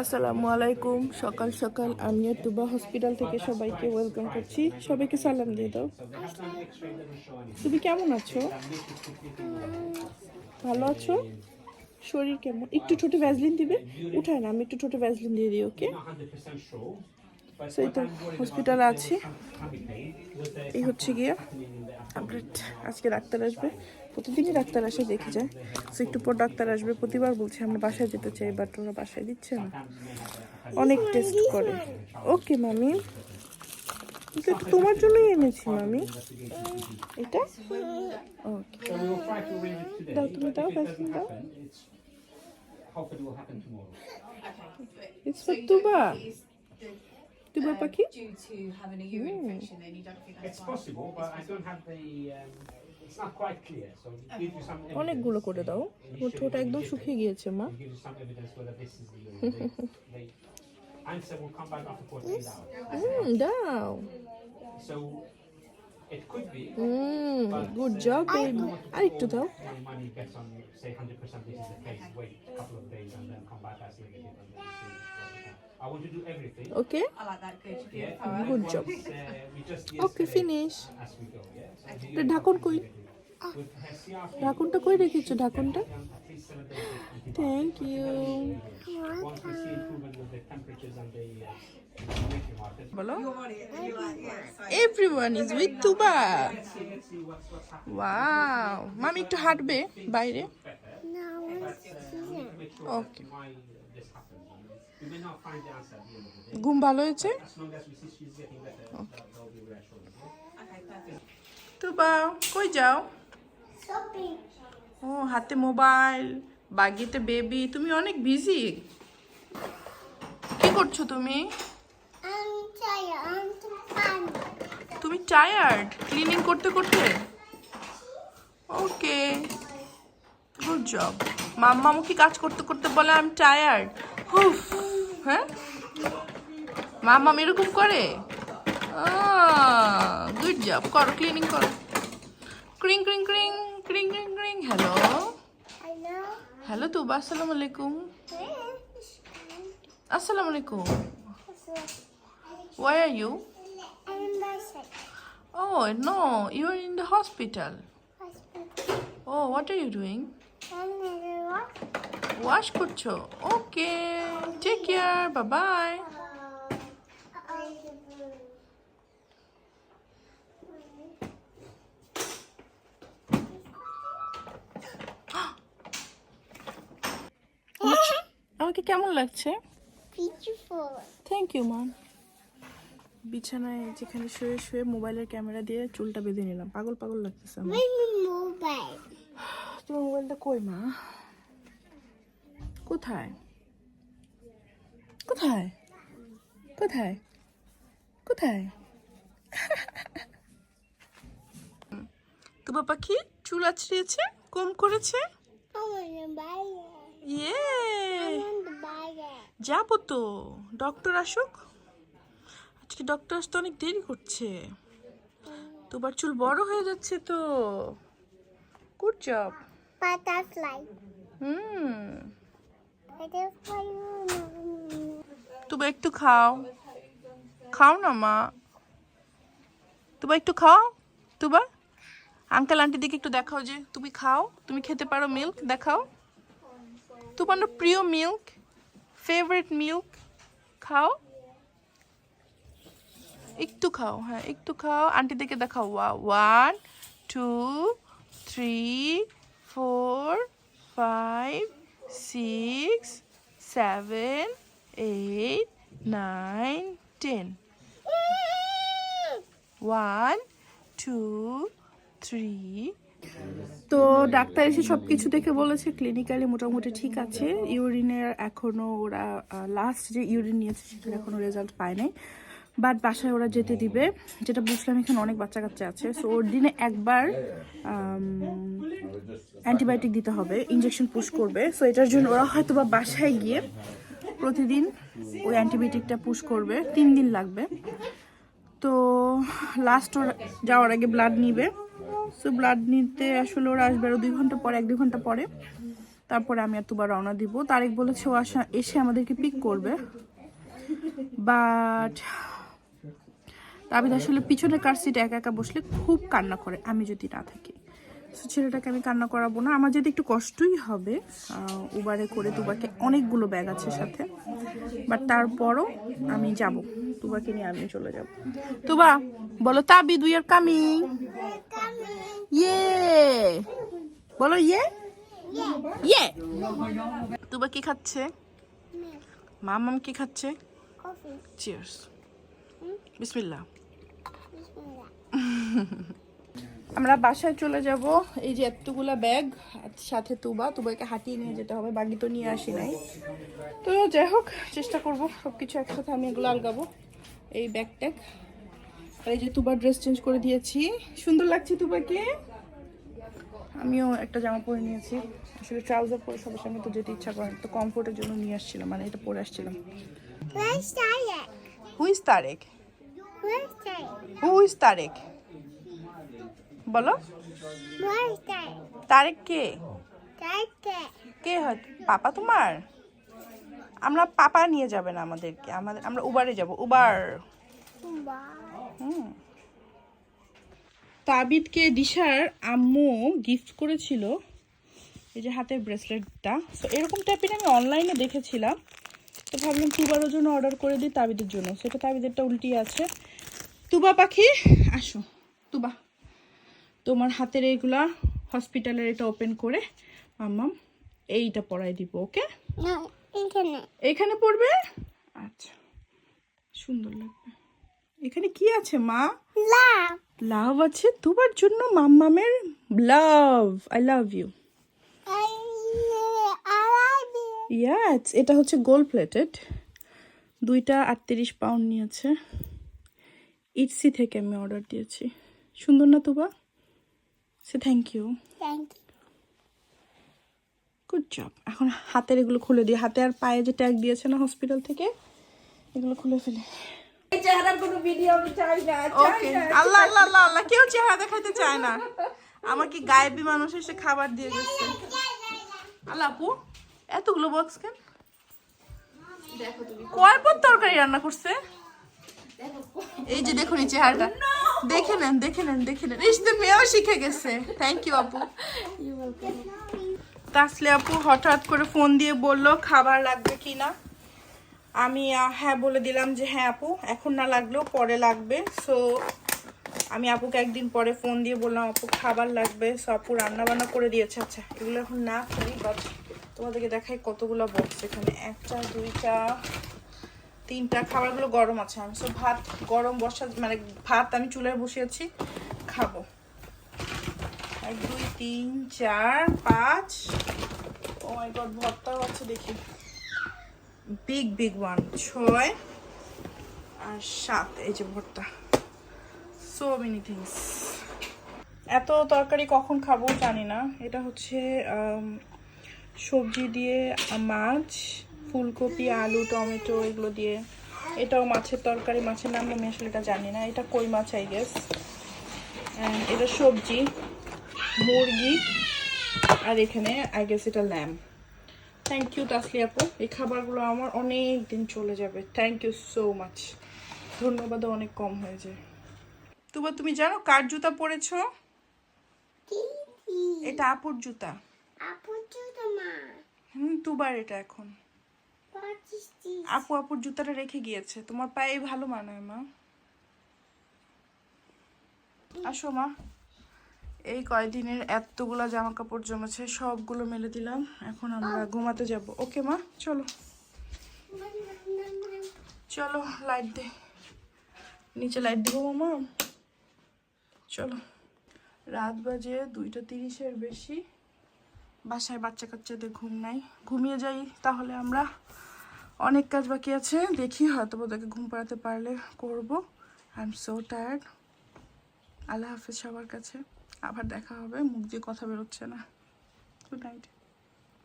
আসসালামু আলাইকুম। সকাল সকাল আমি তুবা হসপিটাল থেকে সবাইকে ওয়েলকাম করছি। সবাইকে সালাম দিয়ে দাও। তুমি কেমন আছো? ভালো আছো? শরীর কেমন? একটু ছোট ভ্যাজলিন দিবে? উঠায় না, আমি একটু ছোট ভ্যাজলিন দিয়ে দিই, ওকে? সেই তো হসপিটালে আছি। এই হচ্ছে গিয়ে আপডেট আজকে ডাক্তার আসবে। প্রতিদিনই ডাক্তার আসে দেখে যায়। তো একটু পর ডাক্তার আসবে প্রতিবার বলছে আমরা বাসায় যেতে চাই বাট ওরা বাসায় দিচ্ছে না। অনেক টেস্ট করে। ওকে মামি। তোমার জন্যই এনেছি মামি। এটা? ওকে দাও তুমি দাও দাও। পাখি? অনেকগুলো করে দাও। ওর ঠোঁট একদম শুকিয়ে গিয়েছে মা। mm, দাও। আরেকটু দাও want to do everything. Okay I like that. Good. Yeah. Good once, job. uh, we just okay yesterday finish as we go, yeah. So the ঢাকন কই ঢাকনটা কই রেখেছো ঢাকনটা um. Thank you Once the the uh, বলো everyone is with Tuba. Wow মামি একটু হাঁটবে বাইরে But ঘুম ভালো হয়েছে তো বা কই যাও ও হাতে মোবাইল বাগিতে বেবি তুমি অনেক বিজি কি করছ তুমি? তুমি টায়ার্ড ক্লিনিং করতে করতে? ওকে গুড জব মাম্মামুখী কাজ করতে করতে বলে আমি টায়ার্ড হ্যাঁ মাম্মাম এরকম করে গুড জব করো ক্লিনিং করো ক্রিং ক্রিং ক্রিং ক্রিং ক্রিং ক্রিং হ্যালো. হ্যালো তুবা আসসালামু আলাইকুম আসসালামু আলাইকুম why are you I'm Marcel. Oh, no, you're in the hospital. Hospital. Oh, what are you doing? I'm gonna walk. Wash করছ? Okay take care bye bye আমাকে কেমন লাগছে. থ্যাংক ইউ মা বিছানায় যেখানে শুয়ে শুয়ে মোবাইলের ক্যামেরা দিয়ে চুলটা বেঁধে নিলাম। পাগল পাগল লাগতেছে আমার. তোমার মোবাইলটা কই মা? কোথায়? কোথায়? কোথায়? কোথায়? তোমার পাখি চুল আছড়িয়েছে কম করেছে. ইয়ে. যাব তো ডক্টর আসুক। আজকে ডক্টর আসতে অনেক দেরি করছে। তোমার চুল বড় হয়ে যাচ্ছে তো। Good job Butterfly. হুম। তুবা একটু খাও। খাও না, মা। তুবা একটু খাও। তুবা। আঙ্কেল আন্টির দিকে একটু দেখাও যে, তুমি খাও। তুমি খেতে পারো মিল্ক দেখাও। তোমার প্রিয় মিল্ক ফেভারিট মিল্ক খাও। একটু খাও হ্যাঁ একটু খাও। আন্টি দিকে দেখাও। ওয়া one two three four five six seven eight nine ten one two three তো ডাক্তার এসে সব কিছু দেখে বলেছে ক্লিনিক্যালি মোটামুটি ঠিক আছে। ইউরিনের এখনও ওরা লাস্ট যে ইউরিন নিয়েছে, সেটার এখনও রেজাল্ট পায় নাই। বাট বাসায় ওরা যেতে দিবে। যেটা বুঝলাম, এখানে অনেক বাচ্চা কাচ্চা আছে। সো ওর দিনে একবার অ্যান্টিবায়োটিক দিতে হবে ইঞ্জেকশন পুশ করবে। সো এটার জন্য ওরা হয়তো বা বাসায় গিয়ে প্রতিদিন ওই অ্যান্টিবায়োটিকটা পুশ করবে। তিন দিন লাগবে। তো লাস্ট ওর যাওয়ার আগে ব্লাড নিবে। সো ব্লাড নিতে আসলে ওরা আসবে আরও দুই ঘণ্টা পরে, এক দুই ঘণ্টা পরে। তারপরে আমি আর তুবা রওনা দিব। তারেক বলেছে ও আসা, এসে আমাদেরকে পিক করবে। বাট তাবিদ আসলে পিছনের কার সিটে একা একা বসলে খুব কান্না করে আমি যদি না থাকি। So, ছেলেটাকে আমি কান্না করাবো না। আমার যেতে একটু কষ্টই হবে। উবারে করে তুবাকে অনেকগুলো ব্যাগ আছে সাথে। বাট তারপরও আমি যাব। তুবাকে নিয়ে আমি চলে যাব। তুবা বলো তাবি উই আর কামি। ইয়ে বলো ইয়ে ইয়ে তুবা কি খাচ্ছে? মামাম কি খাচ্ছে. চিয়ার্স বিসমিল্লাহ Bismillah. আমরা বাসায় চলে যাব। এই যে এতগুলা ব্যাগ সাথে তুবা। তুবাকে হাঁটিয়ে নিয়ে যেতে হবে বাগি তো নিয়ে আসি নাই। তো যাই হোক চেষ্টা করব সব কিছু একসাথে আমি এগুলো আলগাবো এই ব্যাগ ট্যাগ। আর এই যে তুবার ড্রেস চেঞ্জ করে দিয়েছি। সুন্দর লাগছে তুবাকে আমিও একটা জামা পরে নিয়েছি। আসলে ট্রাউজার পরে সবার সঙ্গে তো যেতে ইচ্ছা করে। তো কমফোর্টের জন্য নিয়ে আসছিলাম মানে এটা পরে আসছিলাম। Where's Tarek? Who is Tarek Where's Tarek? Tarek বলো? তারেক কে. কে হয়? পাপা তোমার? আমরা পাপা নিয়ে যাবে না আমাদেরকে। আমাদের আমরা উবারে যাব। উবার. তাবিদকে দিশার আম্মু গিফট করেছিল। এই যে হাতের ব্রেসলেটটা তো এরকম টাইপের আমি অনলাইনে দেখেছিলাম। তো ভাবলাম তুবারও জন্য অর্ডার করে দিই, তাবিদের জন্য। সেটা তাবিদেরটা উল্টিয়ে আছে। তুবা পাখি, আসো। তুবা। তোমার হাতের এইগুলা হসপিটালের এটা ওপেন করে মাম্মাম এইটা পরাই দিব ওকে এখানে পড়বে? আচ্ছা সুন্দর লাগবে। এখানে কি আছে মা? Love. লাভ আছে তোমার জন্য মাম্মামের লাভ আই লাভ ইউ ইয়াস এটা হচ্ছে গোল্ড প্লেটেড দুইটা আটত্রিশ পাউন্ড নিয়েছে। ইটসি থেকে আমি অর্ডার দিয়েছি। সুন্দর না তুবা? সে thank you Thank you. Good job এখন হাতের এগুলো খুলে দিই হাতে আর পায়ে যে ট্যাগ দিয়েছে না হসপিটাল থেকে এগুলো খুলে ফেলে। ওকে আল্লাহ আল্লাহ আল্লাহ আল্লাহ কেউ চেহারা দেখাইতে চায় না। আমার কি গায়েবী মানুষ এসে খাবার দিয়ে গেছে? আল্লাহ আপু এতগুলো বক্স কেন? কয় পর তরকারি রান্না করছে? এই যে দেখুন এই চেহারাটা। দেখে নেন দেখে নেন দেখে নেন। ইসতে মেয়েও শিখে গেছে। থ্যাংক ইউ আপু। তাসলে আপু হঠাৎ করে ফোন দিয়ে বলল খাবার লাগবে কি না? আমি হ্যাঁ বলে দিলাম যে হ্যাঁ আপু এখন না লাগলেও পরে লাগবে। সো আমি আপুকে একদিন পরে ফোন দিয়ে বললাম আপু খাবার লাগবে। সো আপু রান্না বান্না করে দিয়েছে। আচ্ছা এগুলো এখন না করি বাট তোমাদেরকে দেখাই কতগুলো বক্স এখানে। একটা দুইটা তিনটা, খাবারগুলো গরম আছে। আমি সো ভাত, গরম বসা মানে ভাত আমি চুলায় বসিয়েছি খাব। এক, দুই, তিন, চার, পাঁচ। ও মাই গড, ভর্তাও আছে দেখি। বিগ বিগ ওয়ান, ছয় আর সাত, এই যে ভর্তা। সো মেনি থিংস এত তরকারি কখন খাব জানি না। এটা হচ্ছে সবজি দিয়ে মাছ ফুলকপি আলু টমেটো এগুলো দিয়ে। এটাও মাছের তরকারি মাছের নাম আমি আসলে এটা জানি না। এটা কই মাছ আই গেস এটা সবজি মুরগি আর এখানে আই গেস এটা ল্যাম্প থ্যাংক ইউ তাসলি আপু। এই খাবারগুলো আমার অনেক দিন চলে যাবে। থ্যাংক ইউ সো মাচ ধন্যবাদও অনেক কম হয়ে যায় তুবা তুমি জানো কার জুতা পরেছো? এটা আপুর জুতা। to the man. হুম তুবার এটা এখন? আপু আপুর জুতাটা রেখে গিয়েছে। তোমার পায়ে ভালো মানায় মা। আসো মা। এই কয়দিনের এতগুলো জামা কাপড় জমেছে সবগুলো মেলে দিলাম। এখন আমরা ঘুমাতে যাব। ওকে মা? চলো। চলো লাইট দে। নিচে লাইট দিব মামা? চলো। রাত বাজে দুইটা তিরিশের বেশি। বাসায় বাচ্চা কাচ্চাদের ঘুম নাই। ঘুমিয়ে যাই তাহলে আমরা। অনেক কাজ বাকি আছে, দেখি হয়তো ওদেরকে ঘুম পাড়াতে পারলে করব। আই এম সো টায়ার্ড আল্লাহ হাফিজ সবার কাছে। আবার দেখা হবে, মুখ দিয়ে কথা বেরোচ্ছে না। Good night